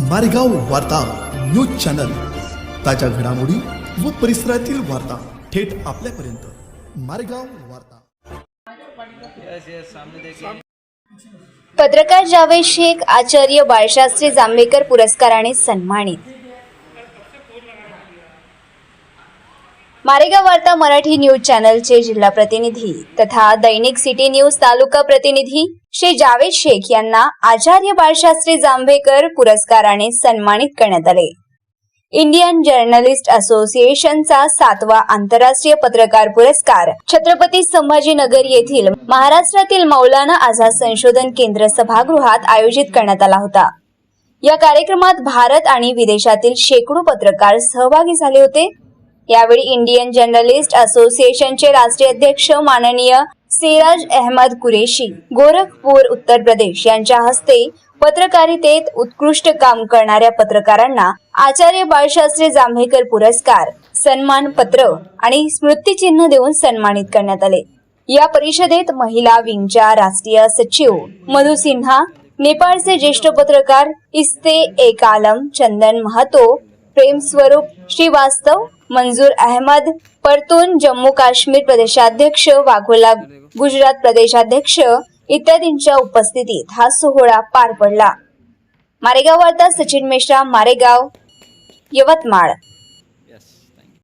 मारेगाव वार्ता news channel. ताज्या घडामोडी व परिसरातील वार्ता थेट आपल्यापर्यंत. मारेगाव वार्ता. पत्रकार जावेद शेख आचार्य बाळशास्त्री जांभेकर पुरस्काराने सन्मानित. मारेगाव वार्ता मराठी न्यूज चॅनलचे जिल्हा प्रतिनिधी तथा दैनिक सिटी न्यूज तालुका प्रतिनिधी श्री जावेद शेख यांना आचार्य बाळशास्त्री जांभेकर पुरस्काराने सन्मानित करण्यात आले. इंडियन जर्नलिस्ट असोसिएशनचा सातवा आंतरराष्ट्रीय पत्रकार पुरस्कार छत्रपती संभाजीनगर येथील महाराष्ट्रातील मौलाना आझाद संशोधन केंद्र सभागृहात आयोजित करण्यात आला होता. या कार्यक्रमात भारत आणि विदेशातील शेकडो पत्रकार सहभागी झाले होते. यावेळी इंडियन जर्नलिस्ट असोसिएशनचे राष्ट्रीय अध्यक्ष माननीय सिराज अहमद कुरेशी गोरखपूर उत्तर प्रदेश यांच्या हस्ते पत्रकारितेत उत्कृष्ट काम करणाऱ्या पत्रकारांना आचार्य बाळशास्त्री जांभेकर पुरस्कार सन्मान पत्र आणि स्मृतिचिन्ह देऊन सन्मानित करण्यात आले. या परिषदेत महिला विंगच्या राष्ट्रीय सचिव मधु सिन्हा नेपाळचे ज्येष्ठ पत्रकार इस्ते एक आलम चंदन महतो प्रेम स्वरूप श्रीवास्तव मंजूर अहमद परतून जम्मू काश्मीर प्रदेशाध्यक्ष वाघोला गुजरात प्रदेशाध्यक्ष इत्यादींच्या उपस्थितीत हा सोहळा पार पडला. मारेगाव वार्ता सचिन मिश्रा मारेगाव यवतमाळ.